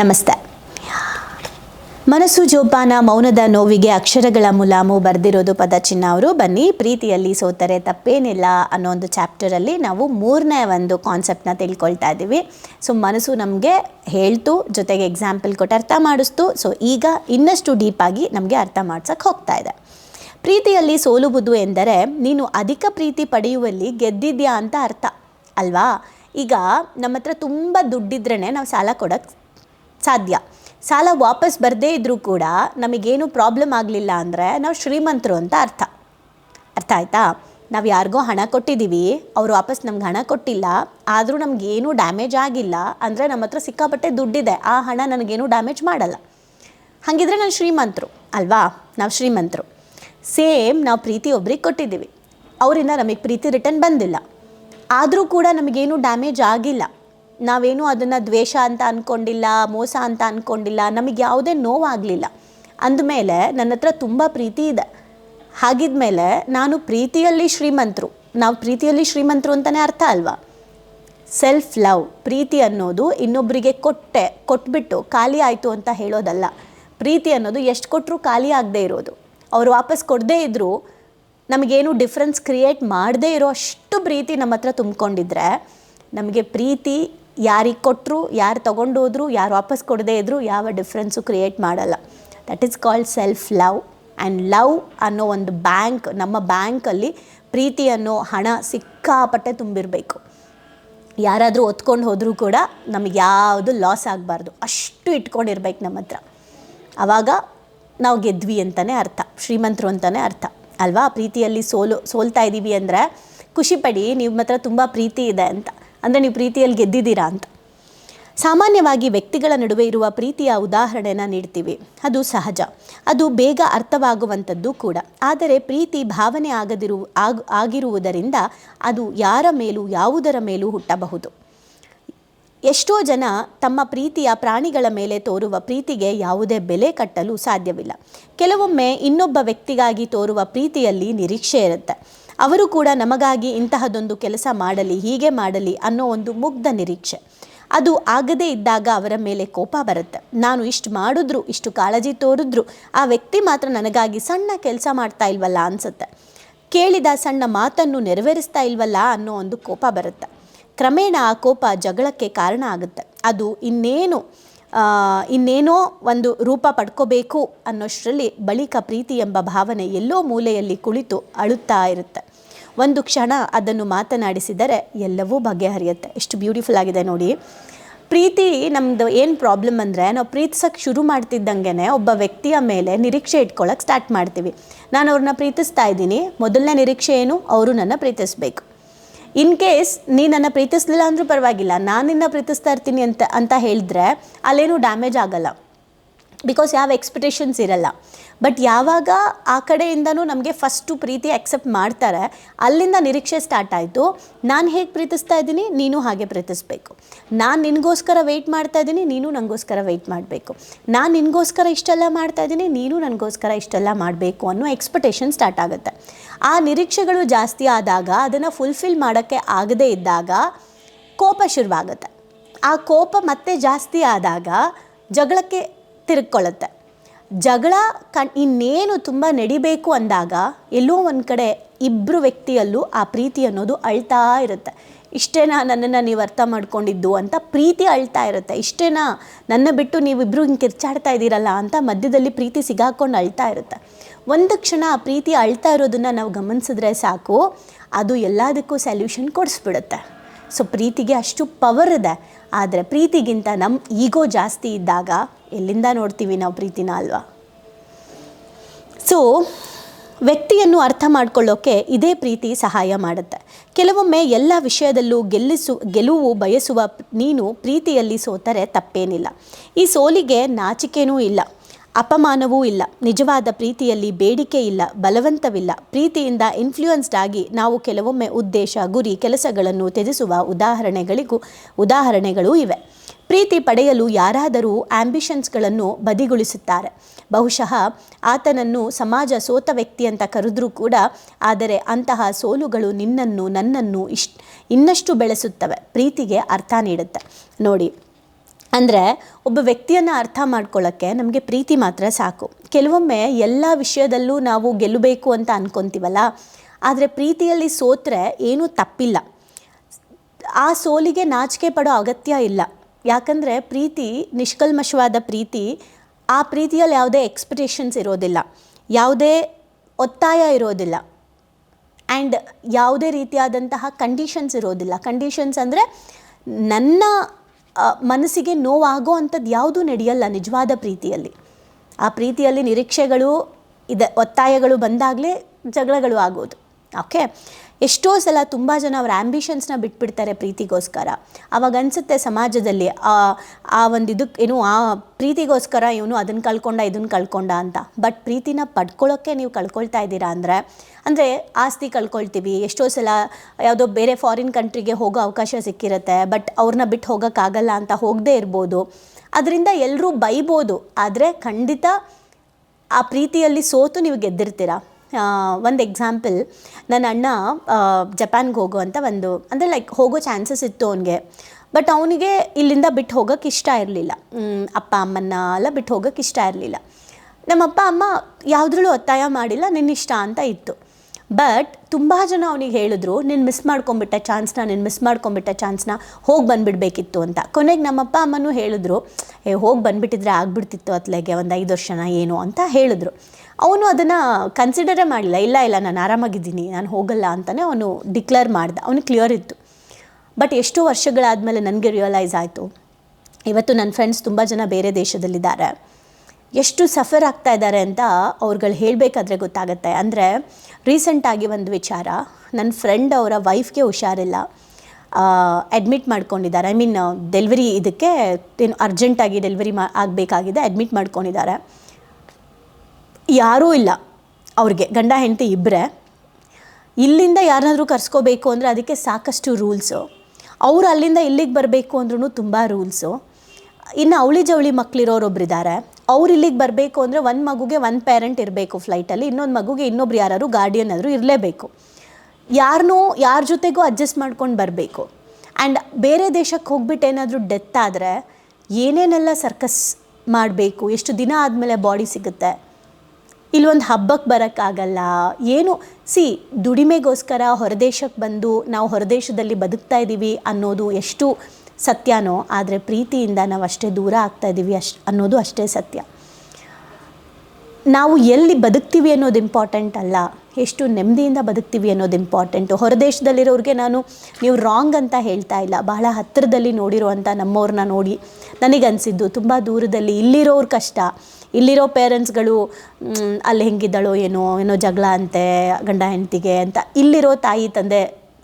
ನಮಸ್ತೆ. ಮನಸ್ಸು ಜೋಪಾನ, ಮೌನದ ನೋವಿಗೆ ಅಕ್ಷರಗಳ ಮುಲಾಮು ಬರೆದಿರೋದು ಪದಚಿನ್ನ ಅವರು. ಬನ್ನಿ, ಪ್ರೀತಿಯಲ್ಲಿ ಸೋತರೆ ತಪ್ಪೇನಿಲ್ಲ ಅನ್ನೋ ಒಂದು ಚಾಪ್ಟರಲ್ಲಿ ನಾವು ಮೂರನೇ ಒಂದು ಕಾನ್ಸೆಪ್ಟ್ನ ತಿಳ್ಕೊಳ್ತಾ ಇದ್ದೀವಿ. ಸೊ ಮನಸ್ಸು ನಮಗೆ ಹೇಳ್ತು, ಜೊತೆಗೆ ಎಕ್ಸಾಂಪಲ್ ಕೊಟ್ಟು ಅರ್ಥ ಮಾಡಿಸ್ತು. ಸೊ ಈಗ ಇನ್ನಷ್ಟು ಡೀಪಾಗಿ ನಮಗೆ ಅರ್ಥ ಮಾಡ್ಸೋಕ್ಕೆ ಹೋಗ್ತಾ ಇದೆ. ಪ್ರೀತಿಯಲ್ಲಿ ಸೋಲುವುದು ಎಂದರೆ, ನೀನು ಅಧಿಕ ಪ್ರೀತಿ ಪಡೆಯುವಲ್ಲಿ ಗೆದ್ದಿದ್ಯಾ ಅಂತ ಅರ್ಥ, ಅಲ್ವಾ? ಈಗ ನಮ್ಮ ಹತ್ರ ತುಂಬ ದುಡ್ಡಿದ್ರೇ ನಾವು ಸಾಲ ಕೊಡೋಕ್ಕೆ ಸಾಧ್ಯ. ಸಾಲ ವಾಪಸ್ ಬರದೇ ಇದ್ದರೂ ಕೂಡ ನಮಗೇನು ಪ್ರಾಬ್ಲಮ್ ಆಗಲಿಲ್ಲ ಅಂದರೆ ನಾವು ಶ್ರೀಮಂತರು ಅಂತ ಅರ್ಥ. ಅರ್ಥ ಆಯ್ತಾ? ನಾವು ಯಾರಿಗೋ ಹಣ ಕೊಟ್ಟಿದ್ದೀವಿ ಅವರು ವಾಪಸ್ ನಮ್ಗೆ ಹಣ ಕೊಟ್ಟಿಲ್ಲ, ಆದರೂ ನಮಗೇನು ಡ್ಯಾಮೇಜ್ ಆಗಿಲ್ಲ ಅಂದರೆ ನಮ್ಮ ಹತ್ರ ಸಿಕ್ಕಾಪಟ್ಟೆ ದುಡ್ಡಿದೆ, ಆ ಹಣ ನನಗೇನು ಡ್ಯಾಮೇಜ್ ಮಾಡಲ್ಲ. ಹಾಗಿದ್ರೆ ನಾನು ಶ್ರೀಮಂತರು, ಅಲ್ವಾ? ನಾವು ಶ್ರೀಮಂತರು. ಸೇಮ್ ನಾವು ಪ್ರೀತಿ ಒಬ್ರಿಗೆ ಕೊಟ್ಟಿದ್ದೀವಿ ಅವರಿಂದ ನಮಗೆ ಪ್ರೀತಿ ರಿಟರ್ನ್ ಬಂದಿಲ್ಲ. ಆದರೂ ಕೂಡ ನಮಗೇನು ಡ್ಯಾಮೇಜ್ ಆಗಿಲ್ಲ. ನಾವೇನು ಅದನ್ನು ದ್ವೇಷ ಅಂತ ಅಂದ್ಕೊಂಡಿಲ್ಲ ಮೋಸ ಅಂತ ಅಂದ್ಕೊಂಡಿಲ್ಲ ನಮಗೆ ಯಾವುದೇ ನೋವಾಗಲಿಲ್ಲ. ಅಂದಮೇಲೆ ನನ್ನ ಹತ್ರ ತುಂಬ ಪ್ರೀತಿ ಇದೆ. ಹಾಗಿದ್ಮೇಲೆ ನಾನು ಪ್ರೀತಿಯಲ್ಲಿ ಶ್ರೀಮಂತರು. ನಾವು ಪ್ರೀತಿಯಲ್ಲಿ ಶ್ರೀಮಂತರು ಅಂತಲೇ ಅರ್ಥ ಅಲ್ವಾ? ಸೆಲ್ಫ್ ಲವ್ ಪ್ರೀತಿ ಅನ್ನೋದು ಇನ್ನೊಬ್ಬರಿಗೆ ಕೊಟ್ಟೆ, ಕೊಟ್ಬಿಟ್ಟು ಖಾಲಿ ಆಯಿತು ಅಂತ ಹೇಳೋದಲ್ಲ. ಪ್ರೀತಿ ಅನ್ನೋದು ಎಷ್ಟು ಕೊಟ್ಟರೂ ಖಾಲಿ ಆಗದೆ ಇರೋದು. ಅವರು ವಾಪಸ್ ಕೊಡದೇ ಇದ್ದರೂ ನಮಗೇನು ಡಿಫ್ರೆನ್ಸ್ ಕ್ರಿಯೇಟ್ ಮಾಡದೇ ಇರೋ ಅಷ್ಟು ಪ್ರೀತಿ ನಮ್ಮ ಹತ್ರ ತುಂಬಿಕೊಂಡಿದ್ರೆ, ನಮಗೆ ಪ್ರೀತಿ ಯಾರಿಗೆ ಕೊಟ್ಟರು, ಯಾರು ತೊಗೊಂಡು ಹೋದ್ರು, ಯಾರು ವಾಪಸ್ ಕೊಡದೇ ಇದ್ದರೂ ಯಾವ ಡಿಫ್ರೆನ್ಸು ಕ್ರಿಯೇಟ್ ಮಾಡಲ್ಲ. That is called self love and love ಅನ್ನೋ ಒಂದು ಬ್ಯಾಂಕ್ ನಮ್ಮ ಬ್ಯಾಂಕಲ್ಲಿ ಪ್ರೀತಿ ಅನ್ನೋ ಹಣ ಸಿಕ್ಕಾಪಟ್ಟೆ ತುಂಬಿರಬೇಕು. ಯಾರಾದರೂ ಒತ್ಕೊಂಡು ಹೋದರೂ ಕೂಡ ನಮಗೆ ಯಾವುದು ಲಾಸ್ ಆಗಬಾರ್ದು. ಅಷ್ಟು ಇಟ್ಕೊಂಡಿರ್ಬೇಕು ನಮ್ಮ ಹತ್ರ. ಆವಾಗ ನಾವು ಗೆದ್ವಿ ಅಂತಲೇ ಅರ್ಥ. ಶ್ರೀಮಂತರು ಅಂತಲೇ ಅರ್ಥ. ಅಲ್ವಾ? ಪ್ರೀತಿಯಲ್ಲಿ ಸೋಲು, ಸೋಲ್ತಾ ಇದ್ದೀವಿ ಅಂದರೆ ಖುಷಿಪಡಿ ನಿಮ್ಮ ಹತ್ರ ತುಂಬ ಪ್ರೀತಿ ಇದೆ ಅಂತ. ಅಂದರೆ ನೀವು ಪ್ರೀತಿಯಲ್ಲಿ ಗೆದ್ದಿದ್ದೀರಾ ಅಂತ. ಸಾಮಾನ್ಯವಾಗಿ ವ್ಯಕ್ತಿಗಳ ನಡುವೆ ಇರುವ ಪ್ರೀತಿಯ ಉದಾಹರಣೆನ ನೀಡ್ತೀವಿ. ಅದು ಸಹಜ. ಅದು ಬೇಗ ಅರ್ಥವಾಗುವಂಥದ್ದು ಕೂಡ. ಆದರೆ ಪ್ರೀತಿ ಭಾವನೆ ಆಗದಿರು, ಆಗ, ಆಗಿರುವುದರಿಂದ ಅದು ಯಾರ ಮೇಲೂ, ಯಾವುದರ ಮೇಲೂ ಹುಟ್ಟಬಹುದು. ಎಷ್ಟೋ ಜನ ತಮ್ಮ ಪ್ರೀತಿಯ ಪ್ರಾಣಿಗಳ ಮೇಲೆ ತೋರುವ ಪ್ರೀತಿಗೆ ಯಾವುದೇ ಬೆಲೆ ಕಟ್ಟಲು ಸಾಧ್ಯವಿಲ್ಲ. ಕೆಲವೊಮ್ಮೆ ಇನ್ನೊಬ್ಬ ವ್ಯಕ್ತಿಗಾಗಿ ತೋರುವ ಪ್ರೀತಿಯಲ್ಲಿ ನಿರೀಕ್ಷೆ ಇರುತ್ತೆ. ಅವರು ಕೂಡ ನಮಗಾಗಿ ಇಂತಹದೊಂದು ಕೆಲಸ ಮಾಡಲಿ, ಹೀಗೆ ಮಾಡಲಿ ಅನ್ನೋ ಒಂದು ಮುಗ್ಧ ನಿರೀಕ್ಷೆ. ಅದು ಆಗದೇ ಇದ್ದಾಗ ಅವರ ಮೇಲೆ ಕೋಪ ಬರುತ್ತೆ. ನಾನು ಇಷ್ಟು ಮಾಡಿದ್ರು, ಇಷ್ಟು ಕಾಳಜಿ ತೋರಿದ್ರು, ಆ ವ್ಯಕ್ತಿ ಮಾತ್ರ ನನಗಾಗಿ ಸಣ್ಣ ಕೆಲಸ ಮಾಡ್ತಾ ಇಲ್ವಲ್ಲ ಅನಿಸುತ್ತೆ. ಕೇಳಿದ ಸಣ್ಣ ಮಾತನ್ನು ನೆರವೇರಿಸ್ತಾ ಇಲ್ವಲ್ಲ ಅನ್ನೋ ಒಂದು ಕೋಪ ಬರುತ್ತೆ. ಕ್ರಮೇಣ ಆ ಕೋಪ ಜಗಳಕ್ಕೆ ಕಾರಣ ಆಗುತ್ತೆ. ಅದು ಇನ್ನೇನು ಇನ್ನೇನೋ ಒಂದು ರೂಪ ಪಡ್ಕೋಬೇಕು ಅನ್ನೋಷ್ಟರಲ್ಲಿ ಬಳಿಕ ಪ್ರೀತಿ ಎಂಬ ಭಾವನೆ ಎಲ್ಲೋ ಮೂಲೆಯಲ್ಲಿ ಕುಳಿತು ಅಳುತ್ತಾ ಇರುತ್ತೆ. ಒಂದು ಕ್ಷಣ ಅದನ್ನು ಮಾತನಾಡಿಸಿದರೆ ಎಲ್ಲವೂ ಬಗೆಹರಿಯುತ್ತೆ. ಎಷ್ಟು ಬ್ಯೂಟಿಫುಲ್ ಆಗಿದೆ ನೋಡಿ. ಪ್ರೀತಿ ನಮ್ಮದು ಏನು ಪ್ರಾಬ್ಲಮ್ ಅಂದರೆ, ನಾವು ಪ್ರೀತಿಸೋಕ್ಕೆ ಶುರು ಮಾಡ್ತಿದ್ದಂಗೆ ಒಬ್ಬ ವ್ಯಕ್ತಿಯ ಮೇಲೆ ನಿರೀಕ್ಷೆ ಇಟ್ಕೊಳ್ಳೋಕೆ ಸ್ಟಾರ್ಟ್ ಮಾಡ್ತೀವಿ. ನಾನು ಅವ್ರನ್ನ ಪ್ರೀತಿಸ್ತಾ ಇದ್ದೀನಿ. ಮೊದಲನೇ ನಿರೀಕ್ಷೆ ಏನು? ಅವರು ನನ್ನ ಪ್ರೀತಿಸಬೇಕು. ಇನ್ ಕೇಸ್ ನೀ ನನ್ನ ಪ್ರೀತಿಸ್ಲಿಲ್ಲ ಅಂದರೂ ಪರವಾಗಿಲ್ಲ, ನಾನು ನಿನ್ನ ಪ್ರೀತಿಸ್ತಾ ಇರ್ತೀನಿ ಅಂತ ಅಂತ ಹೇಳಿದ್ರೆ ಅಲ್ಲೇನು ಡ್ಯಾಮೇಜ್ ಆಗಲ್ಲ. ಬಿಕಾಸ್ ಯಾವ ಎಕ್ಸ್ಪೆಕ್ಟೇಷನ್ಸ್ ಇರಲ್ಲ. ಬಟ್ ಯಾವಾಗ ಆ ಕಡೆಯಿಂದನೂ ನಮಗೆ ಫಸ್ಟು ಪ್ರೀತಿ ಅಕ್ಸೆಪ್ಟ್ ಮಾಡ್ತಾರೆ, ಅಲ್ಲಿಂದ ನಿರೀಕ್ಷೆ ಸ್ಟಾರ್ಟ್ ಆಯಿತು. ನಾನು ಹೇಗೆ ಪ್ರೀತಿಸ್ತಾ ಇದ್ದೀನಿ, ನೀನು ಹಾಗೆ ಪ್ರೀತಿಸ್ಬೇಕು. ನಾನು ನಿನಗೋಸ್ಕರ ವೆಯ್ಟ್ ಮಾಡ್ತಾ ಇದ್ದೀನಿ, ನೀನು ನನಗೋಸ್ಕರ ವೆಯ್ಟ್ ಮಾಡಬೇಕು. ನಾನು ನಿನಗೋಸ್ಕರ ಇಷ್ಟೆಲ್ಲ ಮಾಡ್ತಾ ಇದ್ದೀನಿ, ನೀನು ನನಗೋಸ್ಕರ ಇಷ್ಟೆಲ್ಲ ಮಾಡಬೇಕು ಅನ್ನೋ ಎಕ್ಸ್ಪೆಕ್ಟೇಷನ್ ಸ್ಟಾರ್ಟ್ ಆಗುತ್ತೆ. ಆ ನಿರೀಕ್ಷೆಗಳು ಜಾಸ್ತಿ ಆದಾಗ ಅದನ್ನು ಫುಲ್ಫಿಲ್ ಮಾಡೋಕ್ಕೆ ಆಗದೇ ಇದ್ದಾಗ ಕೋಪ ಶುರುವಾಗುತ್ತೆ. ಆ ಕೋಪ ಮತ್ತೆ ಜಾಸ್ತಿ ಆದಾಗ ಜಗಳಕ್ಕೆ ತಿರುಗ್ಕೊಳ್ಳುತ್ತೆ ಜಗಳ ಕಣ್ ಇನ್ನೇನು ತುಂಬ ನಡಿಬೇಕು ಅಂದಾಗ ಎಲ್ಲೋ ಒಂದು ಕಡೆ ಇಬ್ಬರು ವ್ಯಕ್ತಿಯಲ್ಲೂ ಆ ಪ್ರೀತಿ ಅನ್ನೋದು ಅಳ್ತಾ ಇರುತ್ತೆ. ಇಷ್ಟೇನಾ ನನ್ನನ್ನು ನೀವು ಅರ್ಥ ಮಾಡ್ಕೊಂಡಿದ್ದು ಅಂತ ಪ್ರೀತಿ ಅಳ್ತಾ ಇರುತ್ತೆ. ಇಷ್ಟೇನಾ ನನ್ನ ಬಿಟ್ಟು ನೀವಿಬ್ಬರು ಹಿಂಗೆ ಕಿರ್ಚಾಡ್ತಾ ಇದ್ದೀರಲ್ಲ ಅಂತ ಮಧ್ಯದಲ್ಲಿ ಪ್ರೀತಿ ಸಿಗಾಕೊಂಡು ಅಳ್ತಾ ಇರುತ್ತೆ. ಒಂದು ಕ್ಷಣ ಆ ಪ್ರೀತಿ ಅಳ್ತಾ ಇರೋದನ್ನು ನಾವು ಗಮನಿಸಿದ್ರೆ ಸಾಕು. ಅದು ಎಲ್ಲದಕ್ಕೂ ಸೊಲ್ಯೂಷನ್ ಕೊಡಿಸ್ಬಿಡುತ್ತೆ. ಸೊ ಪ್ರೀತಿಗೆ ಅಷ್ಟು ಪವರ್ ಇದೆ. ಆದರೆ ಪ್ರೀತಿಗಿಂತ ನಮ್ಮ ಈಗೋ ಜಾಸ್ತಿ ಇದ್ದಾಗ ಎಲ್ಲಿಂದ ನೋಡ್ತೀವಿ ನಾವು ಪ್ರೀತಿನ ಅಲ್ವಾ? ಸೊ ವ್ಯಕ್ತಿಯನ್ನು ಅರ್ಥ ಮಾಡ್ಕೊಳ್ಳೋಕೆ ಇದೇ ಪ್ರೀತಿ ಸಹಾಯ ಮಾಡುತ್ತೆ. ಕೆಲವೊಮ್ಮೆ ಎಲ್ಲ ವಿಷಯದಲ್ಲೂ ಗೆಲ್ಲಿಸು, ಗೆಲುವು ಬಯಸುವ ನೀನು ಪ್ರೀತಿಯಲ್ಲಿ ಸೋತರೆ ತಪ್ಪೇನಿಲ್ಲ. ಈ ಸೋಲಿಗೆ ನಾಚಿಕೆನೂ ಇಲ್ಲ. ಅಪಮಾನವೂ ಇಲ್ಲ. ನಿಜವಾದ ಪ್ರೀತಿಯಲ್ಲಿ ಬೇಡಿಕೆ ಇಲ್ಲ, ಬಲವಂತವಿಲ್ಲ. ಪ್ರೀತಿಯಿಂದ ಇನ್ಫ್ಲೂಯೆನ್ಸ್ಡ್ ಆಗಿ ನಾವು ಕೆಲವೊಮ್ಮೆ ಉದ್ದೇಶ, ಗುರಿ, ಕೆಲಸಗಳನ್ನು ತ್ಯಜಿಸುವ ಉದಾಹರಣೆಗಳಿಗೂ, ಉದಾಹರಣೆಗಳೂ ಇವೆ. ಪ್ರೀತಿ ಪಡೆಯಲು ಯಾರಾದರೂ ಆಂಬಿಷನ್ಸ್ಗಳನ್ನು ಬದಿಗೊಳಿಸುತ್ತಾರೆ. ಬಹುಶಃ ಆತನನ್ನು ಸಮಾಜ ಸೋತ ವ್ಯಕ್ತಿ ಅಂತ ಕರೆದ್ರೂ ಕೂಡ, ಆದರೆ ಅಂತಹ ಸೋಲುಗಳು ನಿನ್ನನ್ನು, ನನ್ನನ್ನು ಇಶ್ ಇನ್ನಷ್ಟು ಬೆಳೆಸುತ್ತವೆ. ಪ್ರೀತಿಗೆ ಅರ್ಥ ನೀಡುತ್ತೆ. ನೋಡಿ ಅಂದರೆ ಒಬ್ಬ ವ್ಯಕ್ತಿಯನ್ನು ಅರ್ಥ ಮಾಡ್ಕೊಳ್ಳೋಕ್ಕೆ ನಮಗೆ ಪ್ರೀತಿ ಮಾತ್ರ ಸಾಕು. ಕೆಲವೊಮ್ಮೆ ಎಲ್ಲ ವಿಷಯದಲ್ಲೂ ನಾವು ಗೆಲ್ಲಬೇಕು ಅಂತ ಅನ್ಕೊತೀವಲ್ಲ, ಆದರೆ ಪ್ರೀತಿಯಲ್ಲಿ ಸೋತ್ರೆ ಏನೂ ತಪ್ಪಿಲ್ಲ. ಆ ಸೋಲಿಗೆ ನಾಚಿಕೆ ಪಡೋ ಅಗತ್ಯ ಇಲ್ಲ. ಯಾಕಂದರೆ ಪ್ರೀತಿ, ನಿಷ್ಕಲ್ಮಶವಾದ ಪ್ರೀತಿ, ಆ ಪ್ರೀತಿಯಲ್ಲಿ ಯಾವುದೇ ಎಕ್ಸ್ಪೆಕ್ಟೇಷನ್ಸ್ ಇರೋದಿಲ್ಲ. ಯಾವುದೇ ಒತ್ತಾಯ ಇರೋದಿಲ್ಲ. ಆ್ಯಂಡ್ ಯಾವುದೇ ರೀತಿಯಾದಂತಹ ಕಂಡೀಷನ್ಸ್ ಇರೋದಿಲ್ಲ. ಕಂಡೀಷನ್ಸ್ ಅಂದರೆ ನನ್ನ ಮನಸ್ಸಿಗೆ ನೋವಾಗೋ ಅಂಥದ್ದು ಯಾವುದೂ ನಡೆಯಲ್ಲ ನಿಜವಾದ ಪ್ರೀತಿಯಲ್ಲಿ. ಆ ಪ್ರೀತಿಯಲ್ಲಿ ನಿರೀಕ್ಷೆಗಳು ಇದೆ, ಒತ್ತಾಯಗಳು ಬಂದಾಗಲೇ ಜಗಳಗಳು ಆಗೋದು. ಓಕೆ ಎಷ್ಟೋ ಸಲ ತುಂಬ ಜನ ಅವ್ರ ಆ್ಯಂಬಿಷನ್ಸ್ನ ಬಿಟ್ಬಿಡ್ತಾರೆ ಪ್ರೀತಿಗೋಸ್ಕರ. ಅವಾಗ ಅನಿಸುತ್ತೆ ಸಮಾಜದಲ್ಲಿ, ಆ ಒಂದು ಇದಕ್ಕೆ ಏನು, ಆ ಪ್ರೀತಿಗೋಸ್ಕರ ಇವನು ಅದನ್ನು ಕಳ್ಕೊಂಡ ಇದನ್ನು ಕಳ್ಕೊಂಡ ಅಂತ. ಬಟ್ ಪ್ರೀತಿನ ಪಡ್ಕೊಳ್ಳೋಕ್ಕೆ ನೀವು ಕಳ್ಕೊಳ್ತಾ ಇದ್ದೀರಾ ಅಂದರೆ ಅಂದರೆ ಆಸ್ತಿ ಕಳ್ಕೊಳ್ತೀವಿ. ಎಷ್ಟೋ ಸಲ ಯಾವುದೋ ಬೇರೆ ಫಾರಿನ್ ಕಂಟ್ರಿಗೆ ಹೋಗೋ ಅವಕಾಶ ಸಿಕ್ಕಿರುತ್ತೆ ಬಟ್ ಅವ್ರನ್ನ ಬಿಟ್ಟು ಹೋಗೋಕ್ಕಾಗಲ್ಲ ಅಂತ ಹೋಗದೇ ಇರ್ಬೋದು. ಅದರಿಂದ ಎಲ್ಲರೂ ಬೈಬೋದು. ಆದರೆ ಖಂಡಿತ ಆ ಪ್ರೀತಿಯಲ್ಲಿ ಸೋತು ನೀವು ಗೆದ್ದಿರ್ತೀರ? ಒಂದು ಎಕ್ಸಾಂಪಲ್ ನನ್ನ ಅಣ್ಣ ಜಪಾನ್ಗೆ ಅಂತ ಒಂದು, ಅಂದರೆ ಲೈಕ್ ಹೋಗೋ ಚಾನ್ಸಸ್ ಇತ್ತು ಅವನಿಗೆ. ಬಟ್ ಅವನಿಗೆ ಇಲ್ಲಿಂದ ಬಿಟ್ಟು ಹೋಗೋಕ್ಕೆ ಇಷ್ಟ ಇರಲಿಲ್ಲ. ಅಪ್ಪ, ಅಮ್ಮನ್ನ ಎಲ್ಲ ಬಿಟ್ಟು ಹೋಗೋಕ್ಕೆ ಇಷ್ಟ ಇರಲಿಲ್ಲ. ನಮ್ಮ ಅಪ್ಪ, ಅಮ್ಮ ಯಾವುದ್ರಲ್ಲೂ ಒತ್ತಾಯ ಮಾಡಿಲ್ಲ ನಿನ್ನ ಇಷ್ಟ ಅಂತ ಇತ್ತು. ಬಟ್ ತುಂಬ ಜನ ಅವನಿಗೆ ಹೇಳಿದ್ರು, ನೀನು ಮಿಸ್ ಮಾಡ್ಕೊಂಬಿಟ್ಟ ಚಾನ್ಸ್ನ ನೀನು ಮಿಸ್ ಮಾಡ್ಕೊಂಬಿಟ್ಟ ಚಾನ್ಸ್ನ ಹೋಗಿ ಬಂದುಬಿಡ್ಬೇಕಿತ್ತು ಅಂತ. ಕೊನೆಗೆ ನಮ್ಮಪ್ಪ ಅಮ್ಮನೂ ಹೇಳಿದ್ರು, ಏ, ಹೋಗಿ ಬಂದುಬಿಟ್ಟಿದ್ರೆ ಆಗ್ಬಿಡ್ತಿತ್ತು ಅತ್ಲೆಗೆ ಒಂದು ಐದು ವರ್ಷನ, ಏನು ಅಂತ ಹೇಳಿದ್ರು. ಅವನು ಅದನ್ನು ಕನ್ಸಿಡರೇ ಮಾಡಿಲ್ಲ ಇಲ್ಲ ಇಲ್ಲ, ನಾನು ಆರಾಮಾಗಿದ್ದೀನಿ, ನಾನು ಹೋಗಲ್ಲ ಅಂತಲೇ ಅವನು ಡಿಕ್ಲೇರ್ ಮಾಡ್ದ. ಅವನು ಕ್ಲಿಯರ್ ಇತ್ತು. ಬಟ್ ಎಷ್ಟೋ ವರ್ಷಗಳಾದಮೇಲೆ ನನಗೆ ರಿಯಲೈಸ್ ಆಯಿತು. ಇವತ್ತು ನನ್ನ ಫ್ರೆಂಡ್ಸ್ ತುಂಬ ಜನ ಬೇರೆ ದೇಶದಲ್ಲಿದ್ದಾರೆ. ಎಷ್ಟು ಸಫರ್ ಆಗ್ತಾ ಇದ್ದಾರೆ ಅಂತ ಅವ್ರುಗಳು ಹೇಳಬೇಕಾದ್ರೆ ಗೊತ್ತಾಗುತ್ತೆ. ಅಂದರೆ ರೀಸೆಂಟಾಗಿ ಒಂದು ವಿಚಾರ. ನನ್ನ ಫ್ರೆಂಡ್ ಅವರ ವೈಫ್ಗೆ ಹುಷಾರಿಲ್ಲ. ಅಡ್ಮಿಟ್ ಮಾಡ್ಕೊಂಡಿದ್ದಾರೆ. ಐ ಮೀನ್ ಡೆಲಿವರಿ ಇದಕ್ಕೆ ಏನು ಅರ್ಜೆಂಟಾಗಿ ಡೆಲಿವರಿ ಮಾ ಆಗಬೇಕಾಗಿದೆ ಅಡ್ಮಿಟ್ ಮಾಡ್ಕೊಂಡಿದ್ದಾರೆ. ಯಾರೂ ಇಲ್ಲ. ಅವ್ರಿಗೆ ಗಂಡ, ಹೆಂಡತಿ ಇಬ್ಬರೇ ಇಲ್ಲಿಂದ ಯಾರನ್ನಾದರೂ ಕರ್ಸ್ಕೋಬೇಕು ಅಂದರೆ ಅದಕ್ಕೆ ಸಾಕಷ್ಟು ರೂಲ್ಸು. ಅವರು ಅಲ್ಲಿಂದ ಇಲ್ಲಿಗೆ ಬರಬೇಕು ಅಂದ್ರೂ ತುಂಬ ರೂಲ್ಸು. ಇನ್ನು ಅವಳಿ ಜವಳಿ ಮಕ್ಕಳಿರೋರೊಬ್ಬರಿದ್ದಾರೆ ಅವ್ರು ಇಲ್ಲಿಗೆ ಬರಬೇಕು ಅಂದರೆ ಒಂದು ಮಗುಗೆ ಒಂದು ಪೇರೆಂಟ್ ಇರಬೇಕು ಫ್ಲೈಟಲ್ಲಿ ಇನ್ನೊಂದು ಮಗುಗೆ ಇನ್ನೊಬ್ರು ಯಾರು ಗಾರ್ಡಿಯನ್ ಆದರೂ ಇರಲೇಬೇಕು. ಯಾರನ್ನೂ ಯಾರ ಜೊತೆಗೂ ಅಡ್ಜಸ್ಟ್ ಮಾಡ್ಕೊಂಡು ಬರಬೇಕು. ಆ್ಯಂಡ್ ಬೇರೆ ದೇಶಕ್ಕೆ ಹೋಗ್ಬಿಟ್ಟು ಏನಾದರೂ ಡೆತ್ ಆದರೆ ಏನೇನೆಲ್ಲ ಸರ್ಕಸ್ ಮಾಡಬೇಕು, ಎಷ್ಟು ದಿನ ಆದಮೇಲೆ ಬಾಡಿ ಸಿಗುತ್ತೆ ಇಲ್ಲೊಂದು ಹಬ್ಬಕ್ಕೆ ಬರೋಕ್ಕಾಗಲ್ಲ. ಏನು? ಸಿ, ದುಡಿಮೆಗೋಸ್ಕರ ಹೊರದೇಶಕ್ಕೆ ಬಂದು ನಾವು ಹೊರದೇಶದಲ್ಲಿ ಬದುಕ್ತಾ ಇದ್ದೀವಿ ಅನ್ನೋದು ಎಷ್ಟು ಸತ್ಯನೋ, ಆದರೆ ಪ್ರೀತಿಯಿಂದ ನಾವು ಅಷ್ಟೇ ದೂರ ಆಗ್ತಾ ಇದ್ದೀವಿ ಅನ್ನೋದು ಅಷ್ಟೇ ಸತ್ಯ. ನಾವು ಎಲ್ಲಿ ಬದುಕ್ತೀವಿ ಅನ್ನೋದು ಇಂಪಾರ್ಟೆಂಟ್ ಅಲ್ಲ. ಎಷ್ಟು ನೆಮ್ಮದಿಯಿಂದ ಬದುಕ್ತೀವಿ ಅನ್ನೋದು ಇಂಪಾರ್ಟೆಂಟು ಹೊರದೇಶದಲ್ಲಿರೋರಿಗೆ ನಾನು, ನೀವು ರಾಂಗ್ ಅಂತ ಹೇಳ್ತಾ ಇಲ್ಲ. ಬಹಳ ಹತ್ತಿರದಲ್ಲಿ ನೋಡಿರುವಂಥ ನಮ್ಮವ್ರನ್ನ ನೋಡಿ ನನಗನ್ಸಿದ್ದು ತುಂಬ ದೂರದಲ್ಲಿ ಇಲ್ಲಿರೋರ ಕಷ್ಟ. ಇಲ್ಲಿರೋ ಪೇರೆಂಟ್ಸ್ಗಳು ಅಲ್ಲಿ ಹೆಂಗಿದ್ದಾಳೋ ಏನೋ ಏನೋ ಜಗಳ ಅಂತೆ, ಗಂಡ ಹೆಂಡ್ತಿಗೆ ಅಂತ ಇಲ್ಲಿರೋ ತಾಯಿ ತಂದೆ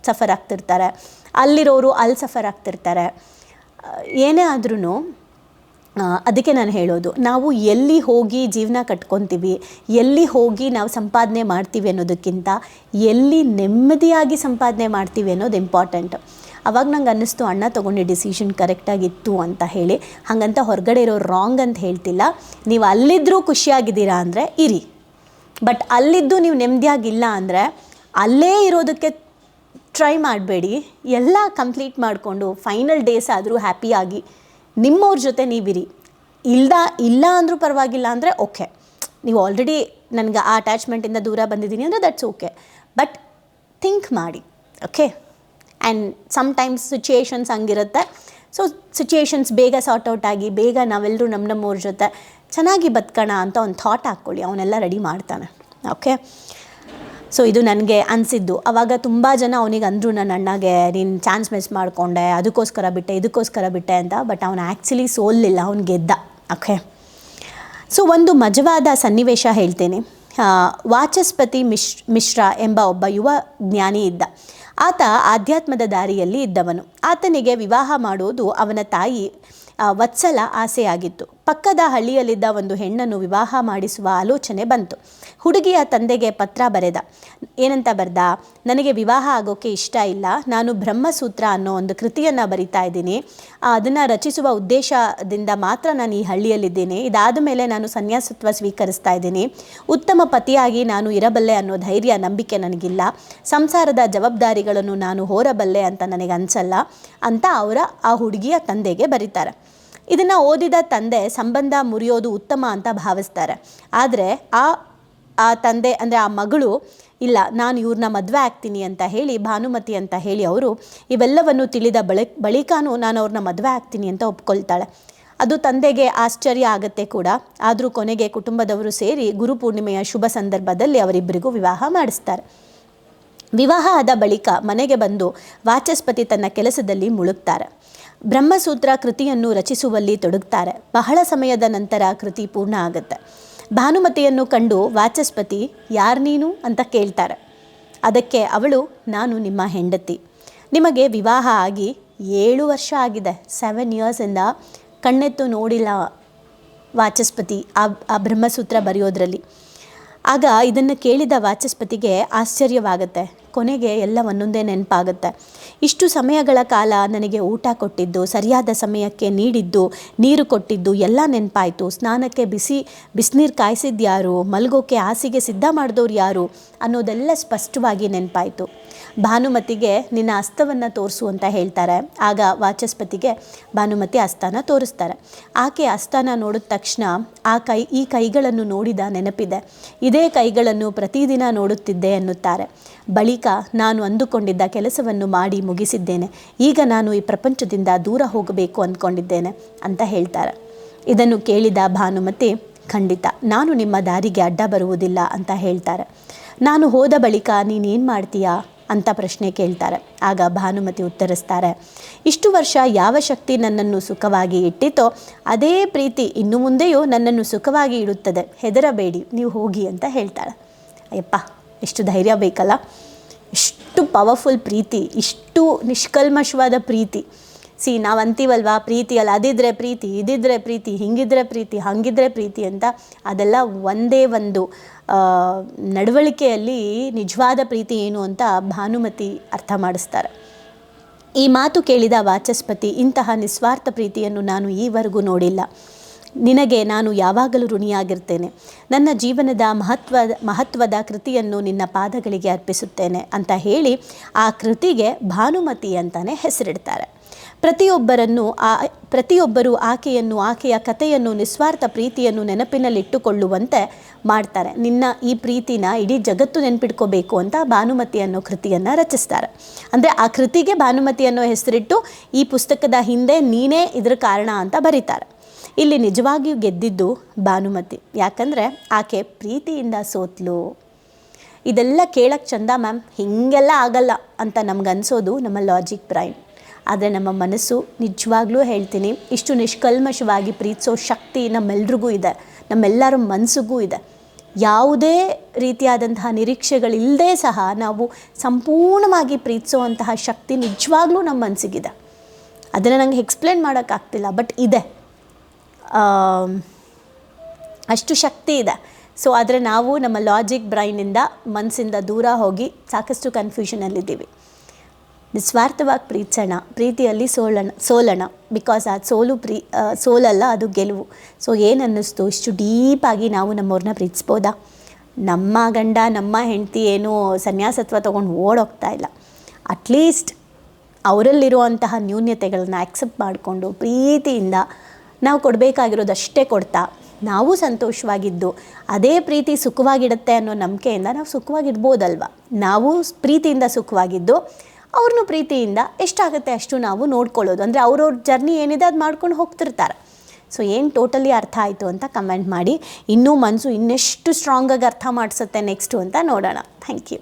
ಸಫರ್ ಆಗ್ತಿರ್ತಾರೆ. ಅಲ್ಲಿರೋರು ಅಲ್ಲಿ ಸಫರ್ ಆಗ್ತಿರ್ತಾರೆ. ಏನೇ ಆದ್ರೂ ಅದಕ್ಕೆ ನಾನು ಹೇಳೋದು. ನಾವು ಎಲ್ಲಿ ಹೋಗಿ ಜೀವನ ಕಟ್ಕೊತೀವಿ, ಎಲ್ಲಿ ಹೋಗಿ ನಾವು ಸಂಪಾದನೆ ಮಾಡ್ತೀವಿ ಅನ್ನೋದಕ್ಕಿಂತ ಎಲ್ಲಿ ನೆಮ್ಮದಿಯಾಗಿ ಸಂಪಾದನೆ ಮಾಡ್ತೀವಿ ಅನ್ನೋದು ಇಂಪಾರ್ಟೆಂಟ್ ಅವಾಗ ನಂಗೆ ಅನ್ನಿಸ್ತು, ಅಣ್ಣ ತೊಗೊಂಡು ಡಿಸಿಷನ್ ಕರೆಕ್ಟಾಗಿತ್ತು ಅಂತ ಹೇಳಿ. ಹಾಗಂತ ಹೊರಗಡೆ ಇರೋ ರಾಂಗ್ ಅಂತ ಹೇಳ್ತಿಲ್ಲ. ನೀವು ಅಲ್ಲಿದ್ದರೂ ಖುಷಿಯಾಗಿದ್ದೀರಾ ಅಂದರೆ ಇರಿ. ಬಟ್ ಅಲ್ಲಿದ್ದು ನೀವು ನೆಮ್ಮದಿಯಾಗಿಲ್ಲ ಅಂದರೆ ಅಲ್ಲೇ ಇರೋದಕ್ಕೆ ಟ್ರೈ ಮಾಡಬೇಡಿ. ಎಲ್ಲ ಕಂಪ್ಲೀಟ್ ಮಾಡಿಕೊಂಡು ಫೈನಲ್ ಡೇಸ್ ಆದರೂ ಹ್ಯಾಪಿಯಾಗಿ ನಿಮ್ಮವ್ರ ಜೊತೆ ನೀವಿರಿ. ಇಲ್ದ, ಇಲ್ಲ ಅಂದರೂ ಪರವಾಗಿಲ್ಲ ಅಂದರೆ ಓಕೆ. ನೀವು ಆಲ್ರೆಡಿ ನನಗೆ ಆ ಅಟ್ಯಾಚ್ಮೆಂಟಿಂದ ದೂರ ಬಂದಿದ್ದೀನಿ ಅಂದರೆ ದಟ್ಸ್ ಓಕೆ ಬಟ್ ಥಿಂಕ್ ಮಾಡಿ ಓಕೆ ಆ್ಯಂಡ್ ಸಮ್ಟೈಮ್ಸ್ ಸಿಚುಯೇಷನ್ಸ್ ಹಂಗಿರುತ್ತೆ. ಸೊ ಸಿಚುಯೇಷನ್ಸ್ ಬೇಗ ಸಾರ್ಟ್ ಔಟ್ ಆಗಿ, ಬೇಗ ನಾವೆಲ್ಲರೂ ನಮ್ಮ ನಮ್ಮವ್ರ ಜೊತೆ ಚೆನ್ನಾಗಿ ಬದುಕೋಣ ಅಂತ ಒಂದು ಥಾಟ್ ಹಾಕ್ಕೊಳ್ಳಿ ಅವನ್ನೆಲ್ಲ ರೆಡಿ ಮಾಡ್ತಾನೆ ಓಕೆ ಸೊ ಇದು ನನಗೆ ಅನಿಸಿದ್ದು. ಅವಾಗ ತುಂಬ ಜನ ಅವನಿಗೆ ಅಂದರು ನನ್ನ ಅಣ್ಣಗೆ ನೀನು ಚಾನ್ಸ್ ಮಿಸ್ ಮಾಡಿಕೊಂಡೆ, ಅದಕ್ಕೋಸ್ಕರ ಬಿಟ್ಟೆ, ಇದಕ್ಕೋಸ್ಕರ ಬಿಟ್ಟೆ ಅಂತ. ಬಟ್ ಅವನು ಆ್ಯಕ್ಚುಲಿ ಸೋಲಿಲ್ಲ ಅವ್ನು ಗೆದ್ದ. ಓಕೆ ಸೊ ಒಂದು ಮಜವಾದ ಸನ್ನಿವೇಶ ಹೇಳ್ತೇನೆ. ವಾಚಸ್ಪತಿ ಮಿಶ್, ಮಿಶ್ರಾ ಎಂಬ ಒಬ್ಬ ಯುವ ಜ್ಞಾನಿ ಇದ್ದ. ಆತ ಆಧ್ಯಾತ್ಮದ ದಾರಿಯಲ್ಲಿ ಇದ್ದವನು. ಆತನಿಗೆ ವಿವಾಹ ಮಾಡುವುದು ಅವನ ತಾಯಿ ವತ್ಸಲ ಆಸೆಯಾಗಿತ್ತು. ಪಕ್ಕದ ಹಳ್ಳಿಯಲ್ಲಿದ್ದ ಒಂದು ಹೆಣ್ಣನ್ನು ವಿವಾಹ ಮಾಡಿಸುವ ಆಲೋಚನೆ ಬಂತು. ಹುಡುಗಿಯ ತಂದೆಗೆ ಪತ್ರ ಬರೆದ. ಏನಂತ ಬರೆದ? ನನಗೆ ವಿವಾಹ ಆಗೋಕ್ಕೆ ಇಷ್ಟ ಇಲ್ಲ. ನಾನು ಬ್ರಹ್ಮಸೂತ್ರ ಅನ್ನೋ ಒಂದು ಕೃತಿಯನ್ನು ಬರಿತಾ ಇದ್ದೀನಿ. ಅದನ್ನು ರಚಿಸುವ ಉದ್ದೇಶದಿಂದ ಮಾತ್ರ ನಾನು ಈ ಹಳ್ಳಿಯಲ್ಲಿದ್ದೇನೆ. ಇದಾದ ಮೇಲೆ ನಾನು ಸನ್ಯಾಸತ್ವ ಸ್ವೀಕರಿಸ್ತಾ ಇದ್ದೀನಿ. ಉತ್ತಮ ಪತಿಯಾಗಿ ನಾನು ಇರಬಲ್ಲೆ ಅನ್ನೋ ಧೈರ್ಯ, ನಂಬಿಕೆ ನನಗಿಲ್ಲ. ಸಂಸಾರದ ಜವಾಬ್ದಾರಿಗಳನ್ನು ನಾನು ಹೋರಬಲ್ಲೆ ಅಂತ ನನಗೆ ಅನಿಸಲ್ಲ ಅಂತ ಅವರ ಆ ಹುಡುಗಿಯ ತಂದೆಗೆ ಬರೀತಾರೆ. ಇದನ್ನು ಓದಿದ ತಂದೆ ಸಂಬಂಧ ಮುರಿಯೋದು ಉತ್ತಮ ಅಂತ ಭಾವಿಸ್ತಾರೆ. ಆದರೆ ಆ ಆ ತಂದೆ ಅಂದರೆ ಆ ಮಗಳು, ಇಲ್ಲ, ನಾನು ಇವ್ರನ್ನ ಮದುವೆ ಆಗ್ತೀನಿ ಅಂತ ಹೇಳಿ, ಭಾನುಮತಿ ಅಂತ ಹೇಳಿ ಅವರು ಇವೆಲ್ಲವನ್ನು ತಿಳಿದ ಬಳಿ, ಬಳಿಕನೂ ನಾನು ಅವ್ರನ್ನ ಮದುವೆ ಆಗ್ತೀನಿ ಅಂತ ಒಪ್ಕೊಳ್ತಾಳೆ. ಅದು ತಂದೆಗೆ ಆಶ್ಚರ್ಯ ಆಗತ್ತೆ ಕೂಡ. ಆದರೂ ಕೊನೆಗೆ ಕುಟುಂಬದವರು ಸೇರಿ ಗುರುಪೂರ್ಣಿಮೆಯ ಶುಭ ಸಂದರ್ಭದಲ್ಲಿ ಅವರಿಬ್ಬರಿಗೂ ವಿವಾಹ ಮಾಡಿಸ್ತಾರೆ. ವಿವಾಹ ಆದ ಬಳಿಕ ಮನೆಗೆ ಬಂದು ವಾಚಸ್ಪತಿ ತನ್ನ ಕೆಲಸದಲ್ಲಿ ಮುಳುಗ್ತಾರೆ. ಬ್ರಹ್ಮಸೂತ್ರ ಕೃತಿಯನ್ನು ರಚಿಸುವಲ್ಲಿ ತೊಡಗುತ್ತಾರೆ ಬಹಳ ಸಮಯದ ನಂತರ ಕೃತಿ ಪೂರ್ಣ ಆಗುತ್ತೆ. ಭಾನುಮತಿಯನ್ನು ಕಂಡು ವಾಚಸ್ಪತಿ, ಯಾರು ನೀನು? ಅಂತ ಕೇಳ್ತಾರೆ. ಅದಕ್ಕೆ ಅವಳು, ನಾನು ನಿಮ್ಮ ಹೆಂಡತಿ. ನಿಮಗೆ ವಿವಾಹ ಆಗಿ ಏಳು ವರ್ಷ ಆಗಿದೆ. ಸೆವೆನ್ ಇಯರ್ಸಿಂದ ಕಣ್ಣೆತ್ತು ನೋಡಿಲ್ಲ ವಾಚಸ್ಪತಿ ಆ ಆ ಬ್ರಹ್ಮಸೂತ್ರ ಬರೆಯೋದ್ರಲ್ಲಿ. ಆಗ ಇದನ್ನು ಕೇಳಿದ ವಾಚಸ್ಪತಿಗೆ ಆಶ್ಚರ್ಯವಾಗುತ್ತೆ. ಕೊನೆಗೆ ಎಲ್ಲ ಒಂದೊಂದೇ ನೆನಪಾಗುತ್ತೆ. ಇಷ್ಟು ಸಮಯಗಳ ಕಾಲ ನನಗೆ ಊಟ ಕೊಟ್ಟಿದ್ದು, ಸರಿಯಾದ ಸಮಯಕ್ಕೆ ನೀಡಿದ್ದು, ನೀರು ಕೊಟ್ಟಿದ್ದು ಎಲ್ಲ ನೆನಪಾಯಿತು. ಸ್ನಾನಕ್ಕೆ ಬಿಸಿ, ಬಿಸಿನೀರು ಕಾಯಿಸಿದ್ಯಾರು? ಮಲಗೋಕೆ ಹಾಸಿಗೆ ಸಿದ್ಧ ಮಾಡಿದವ್ರು ಯಾರು? ಅನ್ನೋದೆಲ್ಲ ಸ್ಪಷ್ಟವಾಗಿ ನೆನಪಾಯಿತು. ಭಾನುಮತಿಗೆ ನಿನ್ನ ಅಸ್ತವನ್ನು ತೋರಿಸು ಅಂತ ಹೇಳ್ತಾರೆ. ಆಗ ವಾಚಸ್ಪತಿಗೆ ಭಾನುಮತಿ ಹಸ್ತನ ತೋರಿಸ್ತಾರೆ. ಆಕೆ ಹಸ್ತನ ನೋಡಿದ ತಕ್ಷಣ ಆ ಕೈ, ಈ ಕೈಗಳನ್ನು ನೋಡಿದ ನೆನಪಿದೆ. ಇದೇ ಕೈಗಳನ್ನು ಪ್ರತಿದಿನ ನೋಡುತ್ತಿದ್ದೆ ಎನ್ನುತ್ತಾರೆ ಬಳಿಕ ನಾನು ಅಂದುಕೊಂಡಿದ್ದ ಕೆಲಸವನ್ನು ಮಾಡಿ ಮುಗಿಸಿದ್ದೇನೆ. ಈಗ ನಾನು ಈ ಪ್ರಪಂಚದಿಂದ ದೂರ ಹೋಗಬೇಕು ಅಂದ್ಕೊಂಡಿದ್ದೇನೆ ಅಂತ ಹೇಳ್ತಾರೆ. ಇದನ್ನು ಕೇಳಿದ ಭಾನುಮತಿ, ಖಂಡಿತ, ನಾನು ನಿಮ್ಮ ದಾರಿಗೆ ಅಡ್ಡ ಬರುವುದಿಲ್ಲ ಅಂತ ಹೇಳ್ತಾರೆ. ನಾನು ಹೋದ ಬಳಿಕ ನೀನೇನು ಮಾಡ್ತೀಯಾ? ಅಂತ ಪ್ರಶ್ನೆ ಕೇಳ್ತಾರೆ. ಆಗ ಭಾನುಮತಿ ಉತ್ತರಿಸ್ತಾರೆ, ಇಷ್ಟು ವರ್ಷ ಯಾವ ಶಕ್ತಿ ನನ್ನನ್ನು ಸುಖವಾಗಿ ಇಟ್ಟಿತೋ, ಅದೇ ಪ್ರೀತಿ ಇನ್ನು ಮುಂದೆಯೂ ನನ್ನನ್ನು ಸುಖವಾಗಿ ಇಡುತ್ತದೆ. ಹೆದರಬೇಡಿ, ನೀವು ಹೋಗಿ ಅಂತ ಹೇಳ್ತಾಳೆ. ಅಯ್ಯಪ್ಪ, ಎಷ್ಟು ಧೈರ್ಯ ಬೇಕಲ್ಲ. ಇಷ್ಟು ಪವರ್ಫುಲ್ ಪ್ರೀತಿ, ಇಷ್ಟು ನಿಷ್ಕಲ್ಮಶವಾದ ಪ್ರೀತಿ. ಸಿ, ನಾವು ಅಂತೀವಲ್ವಾ, ಪ್ರೀತಿ ಅಲ್ಲ, ಅದಿದ್ರೆ ಪ್ರೀತಿ, ಇದಿದ್ರೆ ಪ್ರೀತಿ, ಹಿಂಗಿದ್ರೆ ಪ್ರೀತಿ, ಹಂಗಿದ್ರೆ ಪ್ರೀತಿ ಅಂತ ಅದೆಲ್ಲ ಒಂದೇ ಒಂದು ನಡವಳಿಕೆಯಲ್ಲಿ ನಿಜವಾದ ಪ್ರೀತಿ ಏನು ಅಂತ ಭಾನುಮತಿ ಅರ್ಥ ಮಾಡಿಸ್ತಾರೆ. ಈ ಮಾತು ಕೇಳಿದ ವಾಚಸ್ಪತಿ, ಇಂತಹ ನಿಸ್ವಾರ್ಥ ಪ್ರೀತಿಯನ್ನು ನಾನು ಈವರೆಗೂ ನೋಡಿಲ್ಲ. ನಿನಗೆ ನಾನು ಯಾವಾಗಲೂ ಋಣಿಯಾಗಿರ್ತೇನೆ. ನನ್ನ ಜೀವನದ ಮಹತ್ವದ ಮಹತ್ವದ ಕೃತಿಯನ್ನು ನಿನ್ನ ಪಾದಗಳಿಗೆ ಅರ್ಪಿಸುತ್ತೇನೆ ಅಂತ ಹೇಳಿ ಆ ಕೃತಿಗೆ ಭಾನುಮತಿ ಅಂತಲೇ ಹೆಸರಿಡ್ತಾರೆ. ಪ್ರತಿಯೊಬ್ಬರನ್ನು ಆ, ಪ್ರತಿಯೊಬ್ಬರು ಆಕೆಯನ್ನು, ಆಕೆಯ ಕಥೆಯನ್ನು, ನಿಸ್ವಾರ್ಥ ಪ್ರೀತಿಯನ್ನು ನೆನಪಿನಲ್ಲಿಟ್ಟುಕೊಳ್ಳುವಂತೆ ಮಾಡ್ತಾರೆ. ನಿನ್ನ ಈ ಪ್ರೀತಿನ ಇಡೀ ಜಗತ್ತು ನೆನಪಿಟ್ಕೋಬೇಕು ಅಂತ ಭಾನುಮತಿ ಅನ್ನೋ ಕೃತಿಯನ್ನು ರಚಿಸ್ತಾರೆ. ಅಂದರೆ ಆ ಕೃತಿಗೆ ಭಾನುಮತಿ ಅನ್ನೋ ಹೆಸರಿಟ್ಟು ಈ ಪುಸ್ತಕದ ಹಿಂದೆ ನೀನೇ ಇದರ ಕಾರಣ ಅಂತ ಬರೀತಾರೆ. ಇಲ್ಲಿ ನಿಜವಾಗಿಯೂ ಗೆದ್ದಿದ್ದು ಭಾನುಮತಿ. ಯಾಕಂದರೆ ಆಕೆ ಪ್ರೀತಿಯಿಂದ ಸೋತ್ಲು. ಇದೆಲ್ಲ ಕೇಳಕ್ಕೆ ಚಂದ ಮ್ಯಾಮ್. ಹೀಗೆಲ್ಲ ಆಗಲ್ಲ ಅಂತ ನಮ್ಗೆ ಅನ್ಸೋದು ನಮ್ಮ ಲಾಜಿಕ್ ಬ್ರೈನ್ ಆದರೆ ನಮ್ಮ ಮನಸ್ಸು ನಿಜವಾಗ್ಲೂ ಹೇಳ್ತೀನಿ, ಇಷ್ಟು ನಿಷ್ಕಲ್ಮಶವಾಗಿ ಪ್ರೀತಿಸೋ ಶಕ್ತಿ ನಮ್ಮೆಲ್ರಿಗೂ ಇದೆ, ನಮ್ಮೆಲ್ಲರ ಮನಸ್ಸಿಗೂ ಇದೆ. ಯಾವುದೇ ರೀತಿಯಾದಂತಹ ನಿರೀಕ್ಷೆಗಳಿಲ್ಲದೆ ಸಹ ನಾವು ಸಂಪೂರ್ಣವಾಗಿ ಪ್ರೀತಿಸುವಂತಹ ಶಕ್ತಿ ನಿಜವಾಗ್ಲೂ ನಮ್ಮ ಮನಸ್ಸಿಗಿದೆ. ಅದನ್ನು ನನಗೆ ಎಕ್ಸ್ಪ್ಲೇನ್ ಮಾಡೋಕ್ಕಾಗ್ತಿಲ್ಲ ಬಟ್ ಇದೆ. ಅಷ್ಟು ಶಕ್ತಿ ಇದೆ. ಸೊ ಆದರೆ ನಾವು ನಮ್ಮ ಲಾಜಿಕ್ ಬ್ರೈನಿಂದ ಮನಸ್ಸಿಂದ ದೂರ ಹೋಗಿ ಸಾಕಷ್ಟು ಕನ್ಫ್ಯೂಷನಲ್ಲಿದ್ದೀವಿ ನಿಸ್ವಾರ್ಥವಾಗಿ ಪ್ರೀತಿಸೋಣ, ಪ್ರೀತಿಯಲ್ಲಿ ಸೋಲಣ ಸೋಲಣ. ಬಿಕಾಸ್ ಅದು ಸೋಲು ಪ್ರೀ ಸೋಲಲ್ಲ, ಅದು ಗೆಲುವು. ಸೊ ಏನು ಅನ್ನಿಸ್ತು ಇಷ್ಟು ಡೀಪಾಗಿ ನಾವು ನಮ್ಮವ್ರನ್ನ ಪ್ರೀತಿಸ್ಬೋದಾ? ನಮ್ಮ ಗಂಡ, ನಮ್ಮ ಹೆಂಡತಿ ಏನು ಸನ್ಯಾಸತ್ವ ತೊಗೊಂಡು ಓಡೋಗ್ತಾ ಇಲ್ಲ. ಅಟ್ಲೀಸ್ಟ್ ಅವರಲ್ಲಿರುವಂತಹ ನ್ಯೂನ್ಯತೆಗಳನ್ನ ಆಕ್ಸೆಪ್ಟ್ ಮಾಡಿಕೊಂಡು ಪ್ರೀತಿಯಿಂದ ನಾವು ಕೊಡಬೇಕಾಗಿರೋದಷ್ಟೇ ಕೊಡ್ತಾ, ನಾವು ಸಂತೋಷವಾಗಿದ್ದು, ಅದೇ ಪ್ರೀತಿ ಸುಖವಾಗಿಡುತ್ತೆ ಅನ್ನೋ ನಂಬಿಕೆಯಿಂದ ನಾವು ಸುಖವಾಗಿರ್ಬೋದಲ್ವ ನಾವು ಪ್ರೀತಿಯಿಂದ ಸುಖವಾಗಿದ್ದು ಅವ್ರನ್ನೂ ಪ್ರೀತಿಯಿಂದ ಎಷ್ಟಾಗುತ್ತೆ ಅಷ್ಟು ನಾವು ನೋಡ್ಕೊಳ್ಳೋದು. ಅಂದರೆ ಅವ್ರವ್ರ ಜರ್ನಿ ಏನಿದೆ ಅದು ಮಾಡ್ಕೊಂಡು ಹೋಗ್ತಿರ್ತಾರೆ. ಸೊ ಏನು ಟೋಟಲಿ ಅರ್ಥ ಆಯಿತು ಅಂತ ಕಮೆಂಟ್ ಮಾಡಿ. ಇನ್ನೂ ಮನಸ್ಸು ಇನ್ನೆಷ್ಟು ಸ್ಟ್ರಾಂಗಾಗಿ ಅರ್ಥ ಮಾಡಿಸುತ್ತೆ ನೆಕ್ಸ್ಟು ಅಂತ ನೋಡೋಣ. Thank you